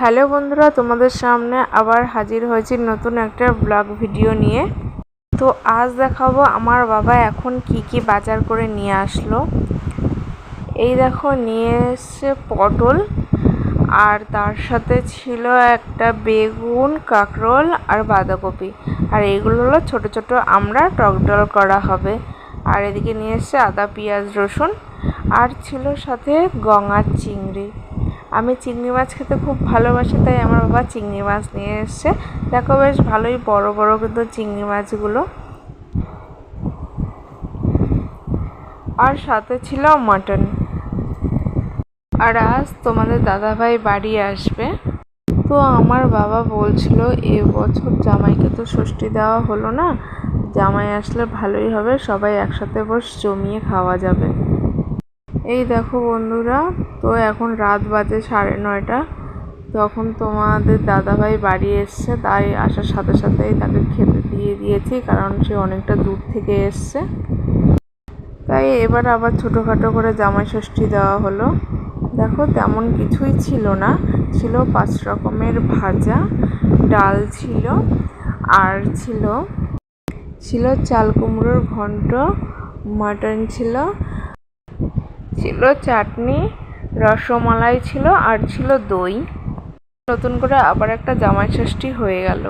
Hello বন্ধুরা, তোমাদের সামনে আবার হাজির হয়েছি নতুন একটা ব্লগ ভিডিও নিয়ে। তো আজ দেখাবো আমার বাবা এখন কি কি বাজার করে নিয়ে আসলো। এই দেখো, নিয়ে এসছে পটল, আর তার সাথে ছিল একটা বেগুন, কাঁকরোল আর বাঁধাকপি। আর এইগুলো হলো ছোটো ছোটো আমরা টক ডাল করা হবে। আর এদিকে নিয়ে এসছে আদা, পেঁয়াজ, রসুন, আর ছিল সাথে গঙ্গার চিংড়ি। আমি চিংড়ি মাছ খেতে খুব ভালোবাসি, তাই আমার বাবা চিংড়ি মাছ নিয়ে এসছে। দেখো বেশ ভালোই বড় বড় কিন্তু চিংড়ি মাছগুলো। আর সাথে ছিল মাটন। আর আজ তোমাদের দাদাভাই বাড়ি আসবে। তো আমার বাবা বলছিল এবছর জামাইকে তো ষষ্ঠী দেওয়া হলো না। জামাই আসলে ভালোই হবে, সবাই একসাথে বস জমিয়ে খাওয়া যাবে। এই দেখো বন্ধুরা, তো এখন রাত বাজে সাড়ে নয়টা। তখন তোমাদের দাদাভাই বাড়ি এসছে, তাই আসার সাথে সাথেই তাকে খেতে দিয়ে দিয়েছি, কারণ সে অনেকটা দূর থেকে এসছে। তাই এবার আবার ছোটোখাটো করে জামাই ষষ্ঠী দেওয়া হলো। দেখো, তেমন কিছুই ছিল না। ছিল পাঁচ রকমের ভাজা, ডাল ছিল, আর ছিল ছিল চাল কুমড়োর ঘন্ট, মাটন ছিল ছিল চাটনি, রসমালাই ছিল আর ছিল দই। নতুন করে আবার একটা জামাই ষষ্ঠী হয়ে গেল।